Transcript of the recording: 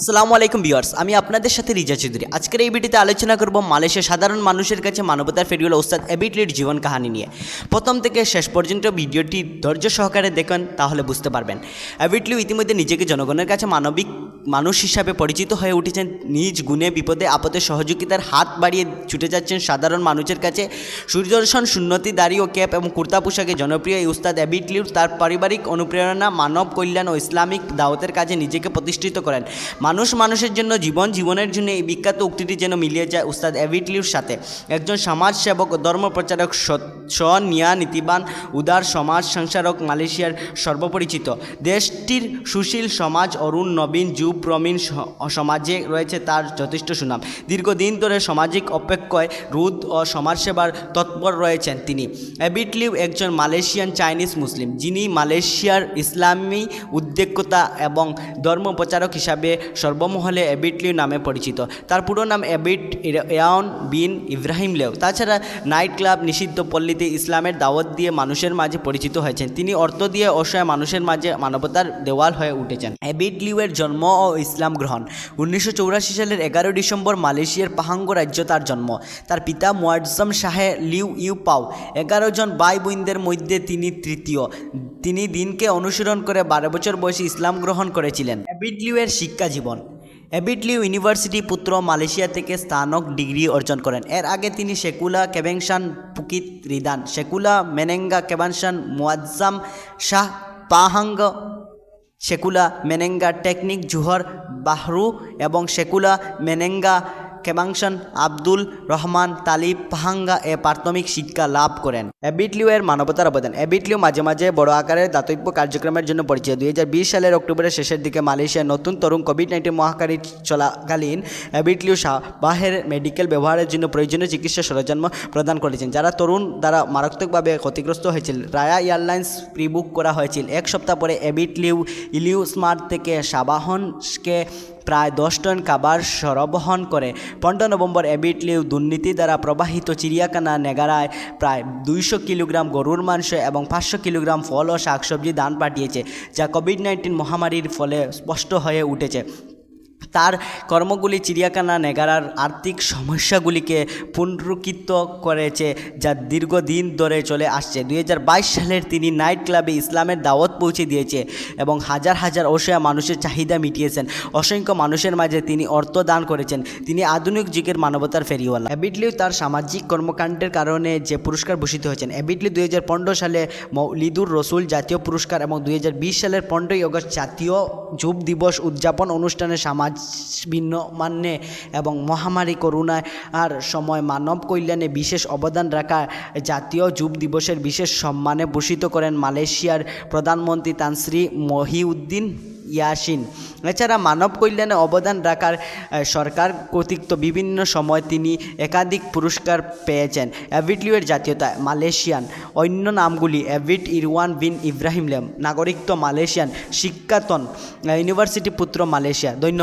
আসসালামু আলাইকুম ভিউয়ার্স, আমি আপনাদের সাথে রিজা চৌধুরী। আজকের এই ভিডিওতে আলোচনা করব মালয়েশিয়ার সাধারণ মানুষের কাছে মানবতার ফেরিওয়ালা ওস্তাদ এবিটলির জীবন কাহিনী নিয়ে। প্রথম থেকে শেষ পর্যন্ত ভিডিওটি ধৈর্য সহকারে দেখেন, তাহলে বুঝতে পারবেন। এবিটলিও ইতিমধ্যে নিজেকে জনগণের কাছে মানবিক মানুষ হিসাবে পরিচিত হয়ে উঠেছেন। নিজ গুণে বিপদে, আপদে সহযোগিতার হাত বাড়িয়ে ছুটে যাচ্ছেন সাধারণ মানুষের কাছে। সূর্যদর্শন সুন্নতি, দাড়ি ও ক্যাপ এবং কুর্তা পোশাকে জনপ্রিয় এই উস্তাদ অ্যাবিটলিউ তার পারিবারিক অনুপ্রেরণা, মানব কল্যাণ ও ইসলামিক দাওয়াতের কাজে নিজেকে প্রতিষ্ঠিত করেন। মানুষ মানুষের জন্য, জীবন জীবনের জন্য এই বিখ্যাত উক্তিটি যেন মিলিয়ে যায় উস্তাদ অ্যাভিটলিউর সাথে। একজন সমাজসেবক ও ধর্ম প্রচারক ও স্বনিয়া নীতিবান, উদার সমাজ সংসারক মালয়েশিয়ার সর্বপরিচিত। দেশটির সুশীল সমাজ, অরুণ, নবীন, যুব, প্রবীণ সমাজে রয়েছে তার যথেষ্ট সুনাম। দীর্ঘদিন ধরে সামাজিক অপেক্ষায় রুদ ও সমাজসেবার তৎপর রয়েছেন তিনি। অ্যাবিটলিউ একজন মালয়েশিয়ান চাইনিজ মুসলিম, যিনি মালয়েশিয়ার ইসলামী উদ্বেগতা এবং ধর্ম প্রচারক হিসাবে সর্বমহলে অ্যাবিটলিউ নামে পরিচিত। তার পুরো নাম অ্যাবিট এয়ান বিন ইব্রাহিম লেও। তাছাড়া নাইট ক্লাব, নিষিদ্ধ পল্লীতে ইসলামের দাওয়াত দিয়ে মানুষের মাঝে পরিচিত হয়েছেন। তিনি অর্থ দিয়ে অসহায় মানুষের মাঝে মানবতার দেওয়াল হয়ে উঠেছেন। অ্যাবিট লিউয়ের জন্ম ও ইসলাম গ্রহণ। উনিশশো সালের এগারো ডিসেম্বর মালয়েশিয়ার পাহাঙ্গ রাজ্য তার জন্ম। তার পিতা মুয়াজ্জম শাহে লিউ ইউ পাও। এগারো জন ভাই বোনদের মধ্যে তিনি তৃতীয়। তিনি দিনকে অনুসরণ করে বারো বছর বয়সে ইসলাম গ্রহণ করেছিলেন। অ্যাবিট লিউয়ের শিক্ষা জীবন। অ্যাবিটলিউ ইউনিভার্সিটি পুত্র মালয়েশিয়া থেকে স্নাতক ডিগ্রি অর্জন করেন। এর আগে তিনি শেকুলা কেবেংশান পুকিত রিদান শেকুলা মেনেঙ্গা কেবানশান মুয়াজ্জাম শাহ পাহাঙ্গ শেকুলা মেনেঙ্গা টেকনিক জুহর বাহরু এবং শেকুলা মেনেঙ্গা কেবাংশন, আব্দুল রহমান, তালিব পাহাঙ্গা এ প্রাথমিক শিক্ষা লাভ করেন। অ্যাবিটলিউ এর মানবতার অবদান। অ্যাবিটলিউ মাঝে মাঝে বড় আকারের দাতব্য কার্যক্রমের জন্য পরিচিত। দুই হাজার বিশ সালের অক্টোবরের শেষের দিকে মালয়েশিয়ার নতুন তরুণ কোভিড নাইন্টিন মহাকারী চলাকালীন অ্যাবিটলিউ বাহের মেডিকেল ব্যবহারের জন্য প্রয়োজনীয় চিকিৎসা সরঞ্জাম প্রদান করেছেন, যারা তরুণ দ্বারা মারাত্মকভাবে ক্ষতিগ্রস্ত হয়েছিল। রায়া এয়ারলাইন্স প্রিবুক করা হয়েছিল। এক সপ্তাহ পরে অ্যাবিটলিউ ইলিউ স্মার্ট থেকে সাবাহনকে প্রায় দশ টন কাবার সরবহন করে। পনেরো নভেম্বর এবিটলিউ দুর্নীতি দ্বারা প্রবাহিত চিড়িয়াখানা নেগারায় প্রায় দুইশো কিলোগ্রাম গরুর মাংস এবং পাঁচশো কিলোগ্রাম ফল ও শাকসবজি দান পাঠিয়েছে, যা কোভিড নাইন্টিন মহামারীর ফলে স্পষ্ট হয়ে উঠেছে। তার কর্মগুলি চিড়িয়াখানা, নেগারার আর্থিক সমস্যাগুলিকে পুনরুকিত করেছে যা দীর্ঘদিন ধরে চলে আসছে। দুই হাজার বাইশ সালের তিনি নাইট ক্লাবে ইসলামের দাওয়াত পৌঁছে দিয়েছে এবং হাজার হাজার অসহায় মানুষের চাহিদা মিটিয়েছেন। অসংখ্য মানুষের মাঝে তিনি অর্থ দান করেছেন। তিনি আধুনিক যুগের মানবতার ফেরিওয়ালা। অ্যাবিটলিউ তার সামাজিক কর্মকাণ্ডের কারণে যে পুরস্কার ভূষিত হয়েছেন। অ্যাবিটলি দুই সালে মৌলিদুর রসুল জাতীয় পুরস্কার এবং দুই হাজার বিশ সালের পনেরোই আগস্ট জাতীয় যুব দিবস উদযাপন অনুষ্ঠানে সমাজ ভিন্ন মান্যে এবং মহামারী করোনায় আর সময় মানব কল্যাণে বিশেষ অবদান রাখা জাতীয় যুব দিবসের বিশেষ সম্মানে ভূষিত করেন মালয়েশিয়ার প্রধানমন্ত্রী তানশ্রী মহিউদ্দিন ইয়াসিন। এছাড়া মানব কল্যাণে অবদান রাখার সরকার কর্তৃক বিভিন্ন সময় তিনি একাধিক পুরস্কার পেয়েছেন। অ্যাভিটলিউয়ের জাতীয়তা, মালয়েশিয়ান। অন্য নামগুলি Avit Irwan bin Ibrahim Lem, নাগরিকত্ব মালয়েশিয়ান, শিক্ষাতন ইউনিভার্সিটি পুত্র মালয়েশিয়া। ধন্যবাদ।